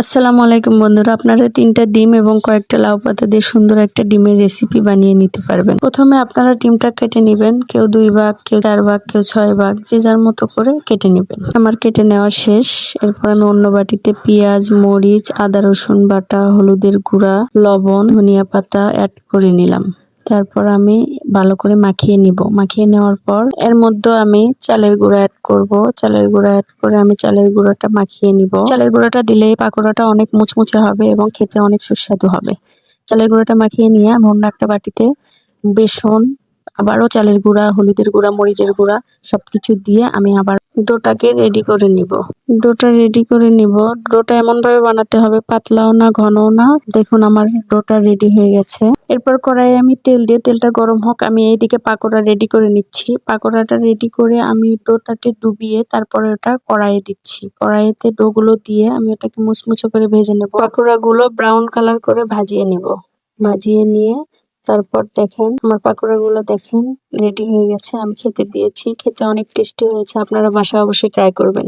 আসসালামু আলাইকুম বন্ধুরা, আপনারা তিনটা ডিম এবং কয়েকটা লাউ পাতা দিয়ে সুন্দর একটা ডিমের রেসিপি বানিয়ে নিতে পারবেন। প্রথমে আপনারা ডিমটা কেটে নেবেন, কেউ দুই ভাগ, কেউ চার ভাগ, কেউ ছয় ভাগ, যে যার মতো করে কেটে নেবেন। আমার কেটে নেওয়া শেষ। এরপর আমি অন্য বাটিতে পেঁয়াজ, মরিচ, আদা রসুন বাটা, হলুদের গুঁড়া, লবণ, ধনিয়া পাতা অ্যাড করে নিলাম। তারপর আমি ভালো করে মাখিয়ে নিব। মাখিয়ে নেওয়ার পর এর মধ্যে আমি চালের গুঁড়া অ্যাড করব। চালের গুঁড়া অ্যাড করে আমি চালের গুঁড়াটা মাখিয়ে নিব। চালের গুঁড়াটা দিলে পাকোড়াটা অনেক মুচমুচে হবে এবং খেতে অনেক সুস্বাদু হবে। চালের গুঁড়াটা মাখিয়ে নিয়ে আমি অন্য একটা বাটিতে বেসন আবারও চালের গুঁড়া, হলুদের গুঁড়া, মরিচের গুঁড়া সবকিছু দিয়ে আমি আবার ডোটাকে রেডি করে নিব। ডোটা রেডি করে নিব। ডোটা এমন ভাবে বানাতে হবে, পাতলাও না, ঘনও না। দেখুন আমার ডোটা রেডি হয়ে গেছে। এরপর কড়াইয়ে আমি তেল দিয়ে, তেলটা গরম হোক, আমি এইদিকে পাকোড়া রেডি করে নিচ্ছি। পাকোড়াটা রেডি করে আমি ডোটাকে ডুবিয়ে তারপরে ওটা কড়াইয়ে দিচ্ছি। কড়াইতে ডোগুলো দিয়ে আমি ওটাকে মুচমুচে করে ভেজে নেব। পাকোড়াগুলো ব্রাউন কালার করে ভাজিয়ে নেব। ভাজিয়ে নিয়ে তারপর দেখেন, আমার পাকোড়া গুলো দেখেন রেডি হয়ে গেছে, আমি খেতে দিয়েছি, খেতে অনেক টেস্টি হয়েছে, আপনারা বাসায় অবশ্যই ট্রাই করবেন।